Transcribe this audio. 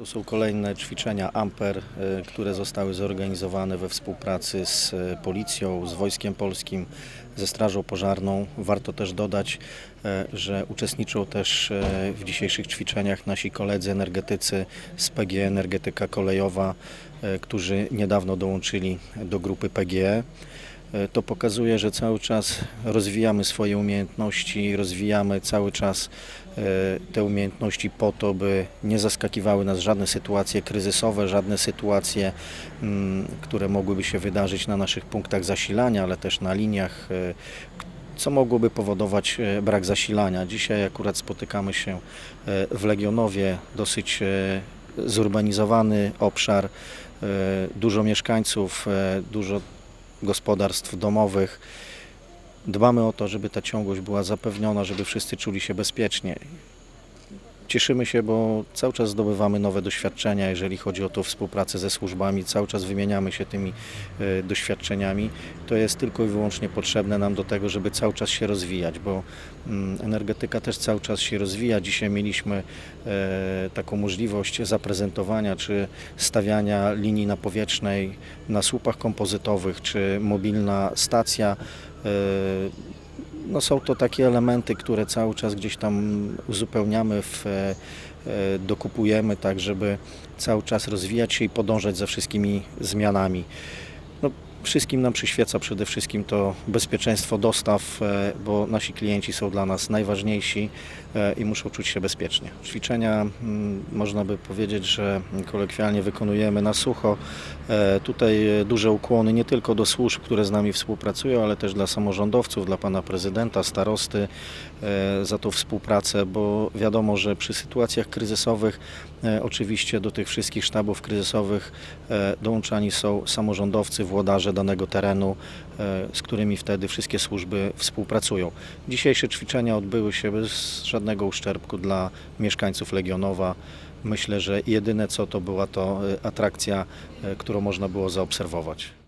To są kolejne ćwiczenia Amper, e, które zostały zorganizowane we współpracy z e, policją, z Wojskiem Polskim, ze Strażą Pożarną. Warto też dodać, e, że uczestniczą też w dzisiejszych ćwiczeniach nasi koledzy energetycy z PGE Energetyka Kolejowa, którzy niedawno dołączyli do grupy PGE. E, To pokazuje, że cały czas rozwijamy swoje umiejętności, rozwijamy cały czas e, te umiejętności po to, by nie zaskakiwały nas żadne sytuacje kryzysowe, żadne sytuacje, mm, które mogłyby się wydarzyć na naszych punktach zasilania, ale też na liniach, e, co mogłoby powodować brak zasilania. Dzisiaj akurat spotykamy się w Legionowie, dosyć zurbanizowany obszar, dużo mieszkańców, dużo gospodarstw domowych. Dbamy o to, żeby ta ciągłość była zapewniona, żeby wszyscy czuli się bezpiecznie. Cieszymy się, bo cały czas zdobywamy nowe doświadczenia, jeżeli chodzi o tą współpracę ze służbami, cały czas wymieniamy się tymi e, doświadczeniami. To jest tylko i wyłącznie potrzebne nam do tego, żeby cały czas się rozwijać, bo mm, energetyka też cały czas się rozwija. Dzisiaj mieliśmy e, taką możliwość zaprezentowania czy stawiania linii napowietrznej na słupach kompozytowych, czy mobilna stacja. No są to takie elementy, które cały czas gdzieś tam uzupełniamy, w, e, e, dokupujemy, tak żeby cały czas rozwijać się i podążać za wszystkimi zmianami. Wszystkim nam przyświeca przede wszystkim to bezpieczeństwo dostaw, e, bo nasi klienci są dla nas najważniejsi e, i muszą czuć się bezpiecznie. Ćwiczenia mm, można by powiedzieć, że kolokwialnie wykonujemy na sucho. E, Tutaj duże ukłony nie tylko do służb, które z nami współpracują, ale też dla samorządowców, dla pana prezydenta, starosty za tą współpracę, bo wiadomo, że przy sytuacjach kryzysowych oczywiście do tych wszystkich sztabów kryzysowych dołączani są samorządowcy, włodarze danego terenu, e, z którymi wtedy wszystkie służby współpracują. Dzisiejsze ćwiczenia odbyły się bez żadnego uszczerbku dla mieszkańców Legionowa. Myślę, że jedyne co to była to e, atrakcja, e, którą można było zaobserwować.